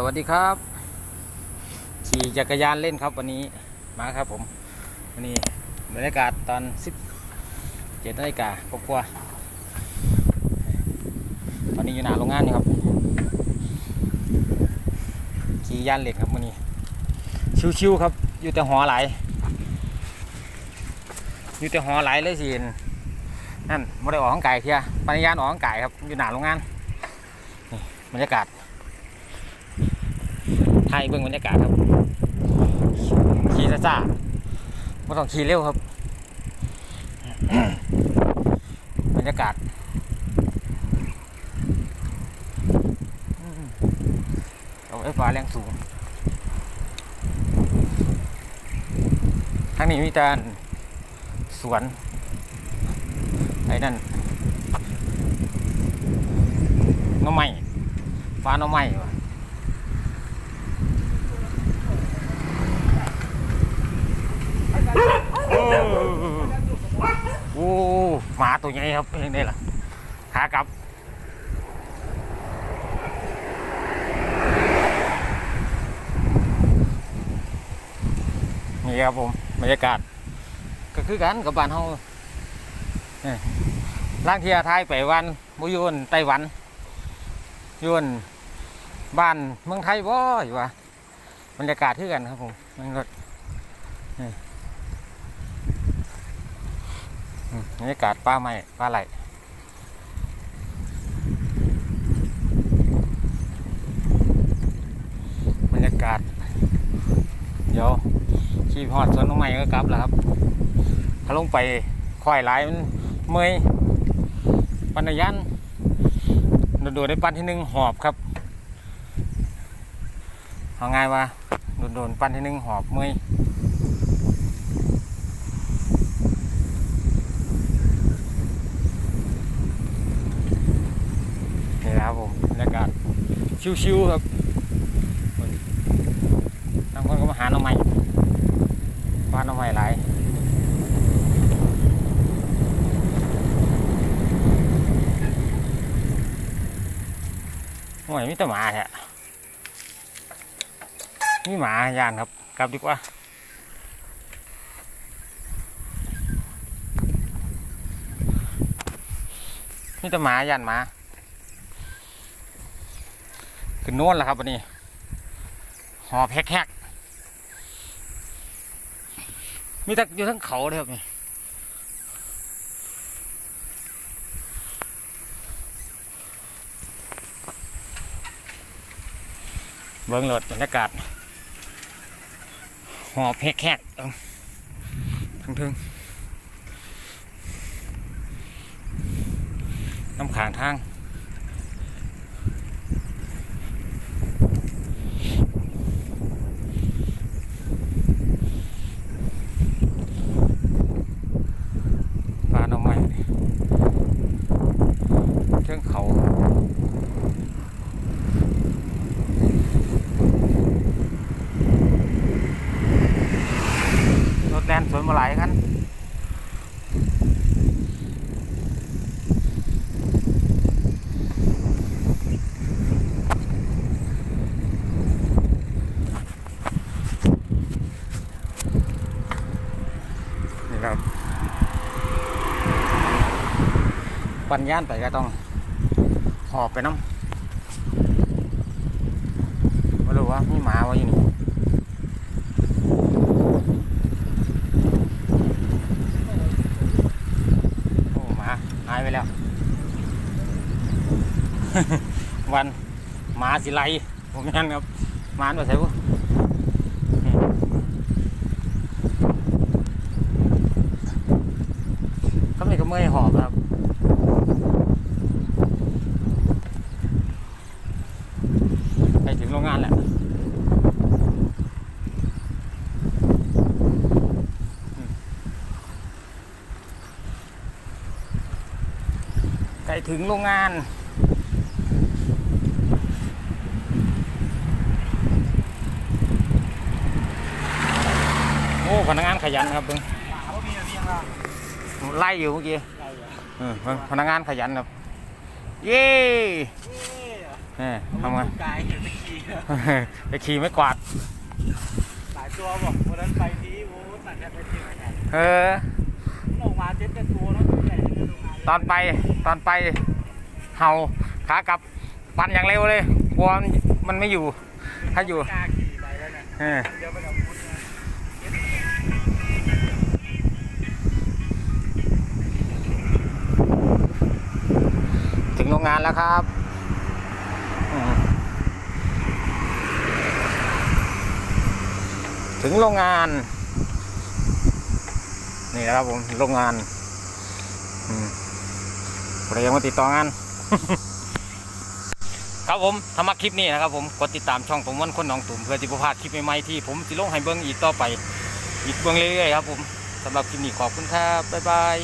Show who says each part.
Speaker 1: สวัสดีครับ ขี่จักรยานเล่นครับวันนี้มาครับผม วันนี้บรรยากาศตอน10เจ็ดนาฬิกาครอบครัวตอนนี้อยู่หน้าโรงงานนี่ครับ ขี่ยานเล่นครับวันนี้ ชิวๆครับ อยู่แต่หอหลอยู่แต่หอหลเลยสินั่นไม่ได้ออกข้างไก่เทียปัญญาออกข้างไก่ครับอยู่หน้าโรงงานนี่บรรยากาศ ไทยเบื้องบรรยากาศครับ ขี่ซ่าๆไม่ต้องขี่เร็วครับ บรรยากาศเอาไอ้ฟ้าแรงสูงทางนี้มีแต่สวนไอ้นั่นน้องไม้ฟ้าน้องไม้วะ โอ้หมาตัวใหญ่ครับเป็นยังไงล่ะขากลับนี่ครับผมบรรยากาศ ก็คือกันกับบ้านเฮานี่ล่างเทียท้ายไปวันบุยนไต้หวันยุนบ้านเมืองไทยบ่อยู่วะบรรยากาศคือกันครับผมมันก็อืม บรรยากาศป้าไม้ป้าไหลบรรยากาศ เดี๋ยวขี่หอดสวนน้องใหม่ก็กลับแล้วครับถ้าลงไปค่อยหลายมันเมอยปันยันโดดๆได้ปันที่หนึ่งหอบครับเอาไงายวะโดดๆปันที่หนึ่งหอบเมอย นี่นะ ครับผมบรรยากาศชิวๆครับบางคนก็มาหาหน่อไม้บ้านหน่อไม้หลายหน่อยมีแต่หมาแท้มีหมายานครับกลับดีกว่ามีแต่หมายานหมา ขึ้นโน่นแล้วครับวันนี้หอบแฮกๆมีแต่อยู่ทั้งเขาเลยครับนี่เบิ้งรถบรรยากาศหอบแฮกๆทั้งทึงน้ำขางทาง ปลาหน่อไม้เครื่องเขารถแลนสวนมาหลายคันนี่ครับ ปันย่านไปก็ต้องหอบไปน้ำไม่รู้ว่ามีหมาว้อยู่นี่โอ้หมาหายไปแล้ว วันหมาสิไลผมยันครับหมาตัวใส่พวกเขาไม่ก็เมื่อยหอบครับ ไปถึงโรงงานแหละอืม ใกล้ถึงโรงงาน โอ้พนักงานขยันครับเพิ่งไล่อยู่เมื่อกี้เออเพิ่งพนักงานขยันครับ เย้นี่ทำไง
Speaker 2: กายเห็นตะกี้
Speaker 1: ไปขี่ไม่กวาด
Speaker 2: หลายตัวบอกวันนั้นไปที่โอ้สั่งกันไปที่ไหน
Speaker 1: เออ
Speaker 2: ออกมาเจ็ดกันตัวแล้วใหญ่ในโรงงาน
Speaker 1: ตอนไปตอนไปเห่าขากลับปั่นอย่างเร็วเลยกลัวมันมันไม่อยู่ ถ้าอยู่
Speaker 2: กล้าขี่ไปแล้วเนี่ย
Speaker 1: เออ
Speaker 2: เดี๋ยวไปกับพุทธนะ
Speaker 1: ถึงโรงงานแล้วครับอืมถึงโรงงาน นี่นะครับผม โรงงาน อืม เรายังมาติดต่องาน ครับผมถ้ามาคลิปนี้นะครับผมกดติดตามช่องผมวันคนหนองตุ่มเพื่อจะประพลาดคลิปใหม่ๆที่ผมสิลงให้เบิ้งอีกต่อไป อีกเบิ้งเรื่อยๆครับผมสำหรับคลิปนี้ขอบคุณครับบ๊ายบาย